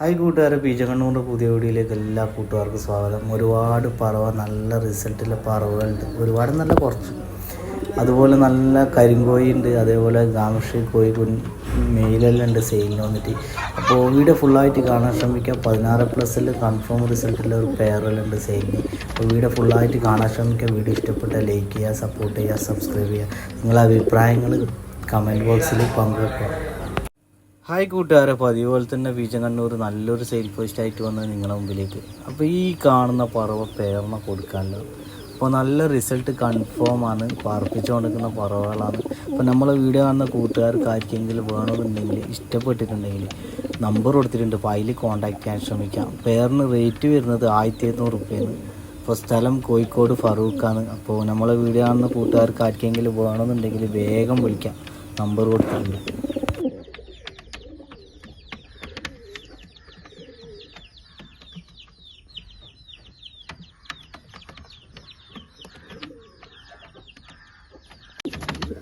Hi കൂട്ടുകാരെ കണ്ണൂറിന്റെ പുതിയ വീഡിയോയിലേക്ക് എല്ലാ കൂട്ടുകാർക്കും സ്വാഗതം. ഒരുപാട് പറവ നല്ല റിസൾട്ടിലെ പറവകളുണ്ട്. ഒരുപാട് നല്ല കുറച്ച്. അതുപോലെ നല്ല കരിങ്കോഴി ഉണ്ട് അതേപോലെ ഗാമശ്രീ കോഴി കുൻ മെയിലെല്ലാം ഉണ്ട് സെയിലിന് വന്നിട്ട്. അപ്പോൾ വീഡിയോ ഫുള്ളായിട്ട് കാണാൻ ശ്രമിക്കുക. പതിനാറ് പ്ലസ്സിൽ കൺഫേം റിസൾട്ടിലെ ഒരു പെയറെല്ലാം ഉണ്ട് സെയിലിന്. അപ്പോൾ വീഡിയോ ഫുള്ളായിട്ട് കാണാൻ ശ്രമിക്കുക. വീഡിയോ ഇഷ്ടപ്പെട്ടാൽ ലൈക്ക് ചെയ്യുക സപ്പോർട്ട് ചെയ്യുക സബ്സ്ക്രൈബ് ചെയ്യുക. നിങ്ങളുടെ അഭിപ്രായങ്ങൾ കമന്റ് ബോക്സിൽ പങ്കുവെക്കുക. ഹായ് കൂട്ടുകാരെ പതിപോലെ പോലെ തന്നെ ബീജം കണ്ണൂർ നല്ലൊരു സെയിൽ പോസ്റ്റ് ആയിട്ട് വന്നത് നിങ്ങളുടെ മുമ്പിലേക്ക്. അപ്പോൾ ഈ കാണുന്ന പറവ പേർന്ന കൊടുക്കാനുള്ളത് അപ്പോൾ നല്ല റിസൾട്ട് കൺഫേം ആണ് കൊടുക്കുന്ന പറവകളാണ്. അപ്പോൾ നമ്മളെ വീഡിയോ കാണുന്ന കൂട്ടുകാർക്ക് ആർക്കെങ്കിലും വേണമെന്നുണ്ടെങ്കിൽ ഇഷ്ടപ്പെട്ടിട്ടുണ്ടെങ്കിൽ നമ്പർ കൊടുത്തിട്ടുണ്ട്. അപ്പോൾ അതിൽ കോൺടാക്ട് ചെയ്യാൻ ശ്രമിക്കാം. പേരിന് റേറ്റ് വരുന്നത് ആയിരത്തി എഴുന്നൂറ് റുപ്യാണ് അപ്പോൾ സ്ഥലം കോഴിക്കോട് ഫറൂഖാണ്. അപ്പോൾ നമ്മളെ വീഡിയോ കാണുന്ന കൂട്ടുകാർക്ക് ആർക്കെങ്കിലും വേണമെന്നുണ്ടെങ്കിൽ വേഗം വിളിക്കാം. നമ്പർ കൊടുത്തിട്ടുണ്ട്.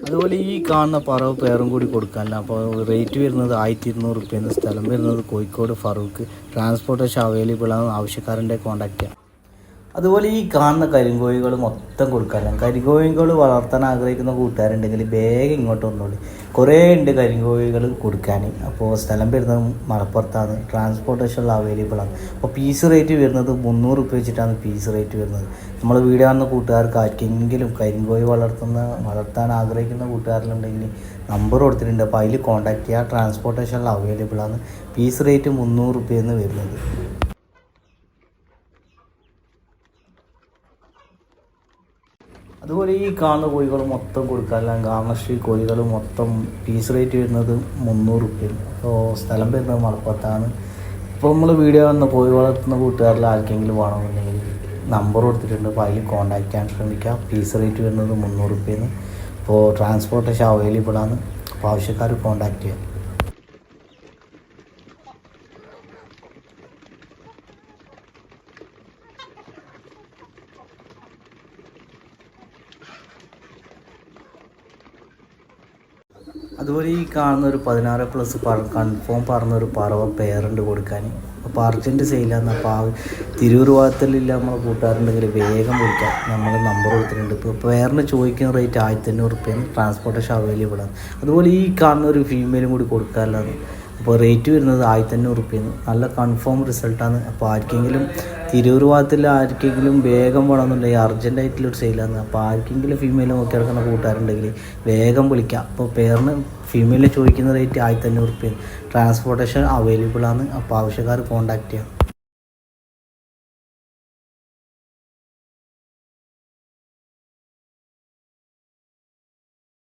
അതുപോലെ ഈ കാണുന്ന പറവ് പേരും കൂടി കൊടുക്കാനില്ല. അപ്പോൾ റേറ്റ് വരുന്നത് ആയിരത്തി ഇരുന്നൂറ് റുപ്യ സ്ഥലം വരുന്നത് കോഴിക്കോട് ഫറൂഖ്. ട്രാൻസ്പോർട്ടേഷൻ അവൈലബിൾ ആണ് ആവശ്യക്കാരന്റെ കോൺടാക്റ്റ് ചെയ്യാം അതുപോലെ ഈ കാണുന്ന കരിങ്കോഴികൾ മൊത്തം കൊടുക്കാനില്ല കരിങ്കോഴികൾ വളർത്താൻ ആഗ്രഹിക്കുന്ന കൂട്ടുകാരുണ്ടെങ്കിൽ വേഗം ഇങ്ങോട്ട് വന്നോളി. കുറേ ഉണ്ട് കരിങ്കോഴികൾ കൊടുക്കാൻ. അപ്പോൾ സ്ഥലം വരുന്നത് മലപ്പുറത്താണ്. ട്രാൻസ്പോർട്ടേഷൻ അവൈലബിൾ ആണ്. അപ്പോൾ പീസ് റേറ്റ് വരുന്നത് മുന്നൂറ് റുപ്യ വെച്ചിട്ടാണ് പീസ് റേറ്റ് വരുന്നത്. നമ്മൾ വീട് കാണുന്ന കൂട്ടുകാർക്ക് ആർക്കെങ്കിലും കരിങ്കോഴി വളർത്തുന്ന വളർത്താൻ ആഗ്രഹിക്കുന്ന കൂട്ടുകാരിലുണ്ടെങ്കിൽ നമ്പർ കൊടുത്തിട്ടുണ്ട്. അപ്പോൾ അതിൽ കോൺടാക്ട് ചെയ്യുക ട്രാൻസ്പോർട്ടേഷൻ അവൈലബിൾ ആണ്. പീസ് റേറ്റ് മുന്നൂറ് റുപ്യെന്ന് വരുന്നത്. അതുപോലെ ഈ കാണുന്ന കോഴികൾ മൊത്തം കൊടുക്കാനെല്ലാം ഗാമശ്രീ കോഴികൾ മൊത്തം പീസ് റേറ്റ് വരുന്നത് മുന്നൂറ് റുപ്യ അപ്പോൾ സ്ഥലം വരുന്നത് മലപ്പുറത്താണ്. ഇപ്പോൾ നമ്മൾ വീഡിയോ വന്ന കോഴി വളർത്തുന്ന കൂട്ടുകാരിൽ ആർക്കെങ്കിലും വേണമെന്നുണ്ടെങ്കിൽ നമ്പർ കൊടുത്തിട്ടുണ്ട്. അപ്പോൾ അതിൽ കോൺടാക്ട് ചെയ്യാൻ ശ്രമിക്കുക പീസ് റേറ്റ് വരുന്നത് മുന്നൂറ് റുപ്യാണ് അപ്പോൾ ട്രാൻസ്പോർട്ടേഷൻ അവൈലബിൾ ആണ്. അപ്പോൾ ആവശ്യക്കാർ കോൺടാക്ട് ചെയ്യാം. അതുപോലെ ഈ കാണുന്ന ഒരു പതിനാറ് പ്ലസ് കൺഫേം പറഞ്ഞ ഒരു പറവ പേരുണ്ട് കൊടുക്കാൻ. അപ്പോൾ അർജന്റ് സെയിലാണ് അപ്പോൾ ആ തിരൂർ ഭാഗത്തിലില്ല നമ്മളെ കൂട്ടുകാരുണ്ടെങ്കിൽ വേഗം വിളിക്കാം. നമ്മൾ നമ്പർ കൊടുത്തിട്ടുണ്ട്. ഇപ്പോൾ പേരിന് ചോദിക്കുന്ന റേറ്റ് ആയിരത്തി അഞ്ഞൂറ് റുപ്യാണ് ട്രാൻസ്പോർട്ടേഷൻ അവൈലബിൾ ആണ്. അതുപോലെ ഈ കാണുന്ന ഒരു ഫീമെയിലും കൂടി കൊടുക്കാനുള്ളതാണ്. അപ്പോൾ റേറ്റ് വരുന്നത് ആയിരത്തി അഞ്ഞൂറ് റുപ്യാണ് നല്ല കൺഫേം റിസൾട്ടാണ് അപ്പോൾ ആർക്കെങ്കിലും തിരൂർ ഭാഗത്തിൽ ആർക്കെങ്കിലും വേഗം വേണമെന്നുണ്ടെങ്കിൽ അർജന്റായിട്ടുള്ളൊരു സെയിലാണ് അപ്പോൾ ആർക്കെങ്കിലും ഫീമെയിൽ നോക്കി നടക്കുന്ന കൂട്ടുകാരുണ്ടെങ്കിൽ വേഗം വിളിക്കാം. അപ്പോൾ പേരിന് ഫീമെയിലിന് ചോദിക്കുന്ന റേറ്റ് ആയിരത്തി അഞ്ഞൂറ് റുപ്യാണ് ട്രാൻസ്പോർട്ടേഷൻ അവൈലബിൾ ആണ്. അപ്പോൾ ആവശ്യക്കാർ കോൺടാക്റ്റ് ചെയ്യാം